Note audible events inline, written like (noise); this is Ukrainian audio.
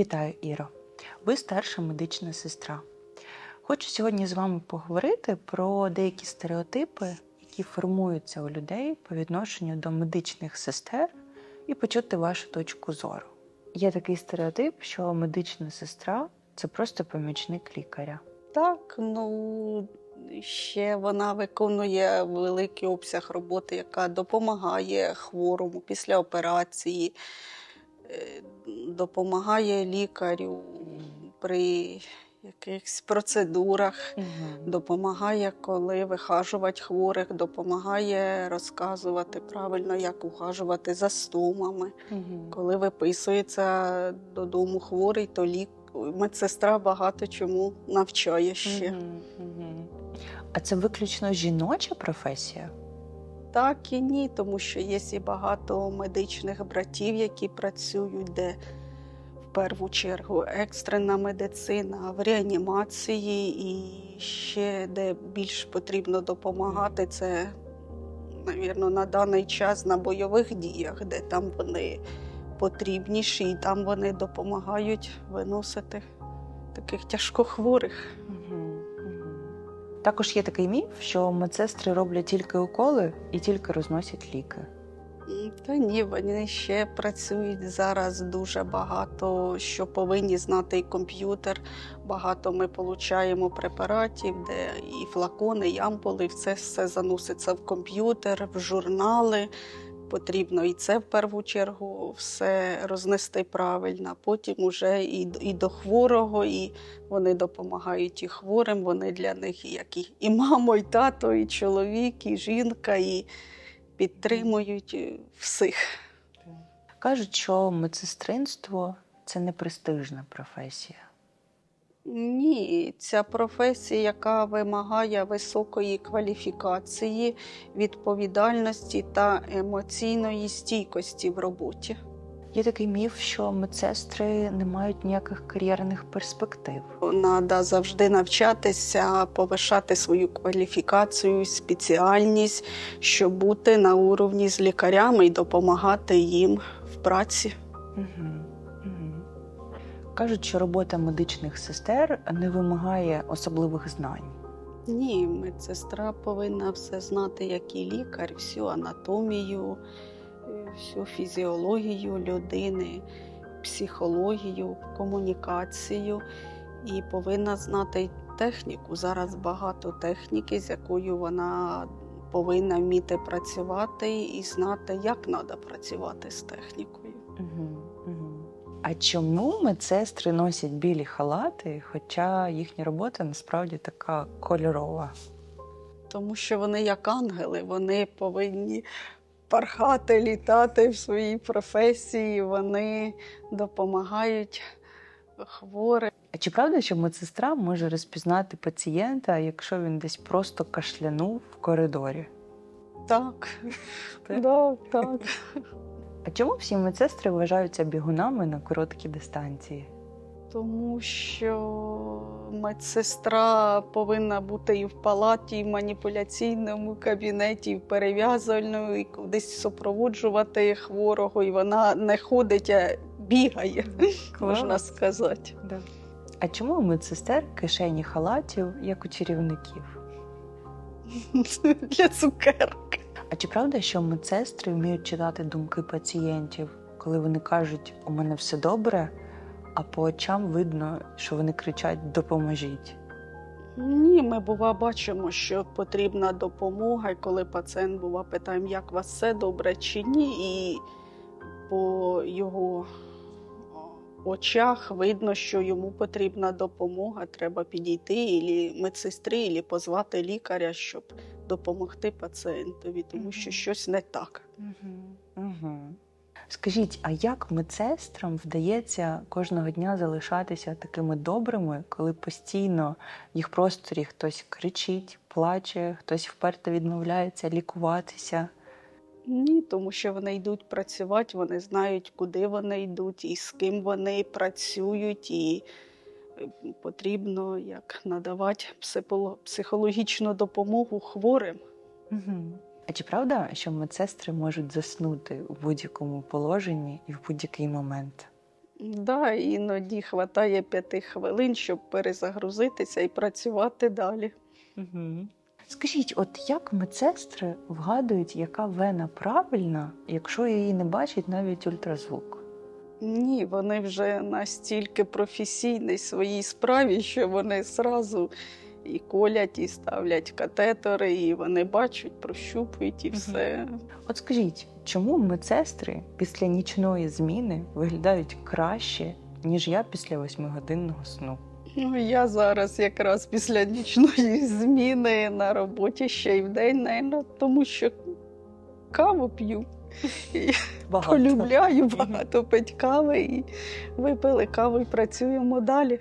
Вітаю, Іро. Ви старша медична сестра. Хочу сьогодні з вами поговорити про деякі стереотипи, які формуються у людей по відношенню до медичних сестер, і почути вашу точку зору. Є такий стереотип, що медична сестра це просто помічник лікаря. Так, ну ще вона виконує великий обсяг роботи, яка допомагає хворому після операції, е, допомагає лікарю при якихось процедурах, допомагає, коли вихажувати хворих, допомагає розказувати правильно, як ухажувати за стомами. Коли виписується додому хворий, то лік... медсестра багато чому навчає ще. А це виключно жіноча професія? Так і ні, тому що є і багато медичних братів, які працюють, де першу чергу екстрена медицина, в реанімації, і ще де більш потрібно допомагати, це, навірно, на даний час на бойових діях, де там вони потрібніші, і там вони допомагають виносити таких тяжкохворих. Також є такий міф, що медсестри роблять тільки уколи і тільки розносять ліки. М, Та ні, вони ще працюють зараз дуже багато, що повинні знати і комп'ютер. Багато ми получаємо препаратів, де і флакони, і ампули, і це все заноситься в комп'ютер, в журнали. Потрібно і це в першу чергу все рознести правильно. Потім уже і, і до хворого, і вони допомагають і хворим. Вони для них і як і, і мамо, і тато, і чоловік, і жінка, і підтримують е, всіх. Кажуть, що медсестринство це не престижна професія. Ні, ця професія, яка вимагає високої кваліфікації, відповідальності та емоційної стійкості в роботі. Є такий міф, що медсестри не мають ніяких кар'єрних перспектив. Треба завжди навчатися, повишати свою кваліфікацію, спеціальність, щоб бути на уровні з лікарями і допомагати їм в праці. Угу. Угу. Кажуть, що робота медичних сестер не вимагає особливих знань. Ні, медсестра повинна все знати, як і лікар, всю анатомію, всю фізіологію людини, психологію, комунікацію і повинна знати техніку. Зараз багато техніки, з якою вона повинна вміти працювати і знати, як треба працювати з технікою. Угу. Угу. А чому медсестри носять білі халати, хоча їхня робота насправді така кольорова? Тому що вони як ангели, вони повинні пархати, літати в своїй професії, вони допомагають хворим. А чи правда, що медсестра може розпізнати пацієнта, якщо він десь просто кашлянув в коридорі? Так, Так? так. А чому всі медсестри вважаються бігунами на короткі дистанції? Тому що медсестра повинна бути і в палаті, і в маніпуляційному кабінеті, і в перев'язальному, і кудись супроводжувати хворого, і вона не ходить, а бігає, (laughs) можна сказати. Да. А чому у медсестер кишені халатів, як у чарівників? (laughs) Для цукерки. А чи правда, що медсестри вміють читати думки пацієнтів, коли вони кажуть, у мене все добре, а по очам видно, що вони кричать Допоможіть. Ні, ми бува бачимо, що потрібна допомога, і коли пацієнт бува питаємо, як у вас все добре чи ні, і по його очах видно, що йому потрібна допомога, треба підійти і медсестрі, і позвати лікаря, щоб допомогти пацієнтові, тому що щось не так. Угу. Угу. Скажіть, а як медсестрам вдається кожного дня залишатися такими добрими, коли постійно в їх просторі хтось кричить, плаче, хтось вперто відмовляється лікуватися? Ні, тому що вони йдуть працювати, вони знають, куди вони йдуть і з ким вони працюють, і е, потрібно як надавати психоло- психологічну допомогу хворим. Угу. А чи правда, що медсестри можуть заснути у будь-якому положенні і в будь-який момент? Да, іноді хватає п'яти хвилин, щоб перезагрузитися і працювати далі. Угу. Скажіть, от як медсестри вгадують, яка вена правильна, якщо її не бачить навіть ультразвук? Ні, вони вже настільки професійні в своїй справі, що вони зразу і колять, і ставлять катетери, і вони бачать, прощупують і все. От скажіть, чому медсестри після нічної зміни виглядають краще, ніж я після восьмигодинного сну? Ну, я зараз якраз після нічної зміни на роботі ще й вдень, напевно, тому що каву п'ю. І Багато. полюбляю багато пить кави і випили каву і працюємо далі.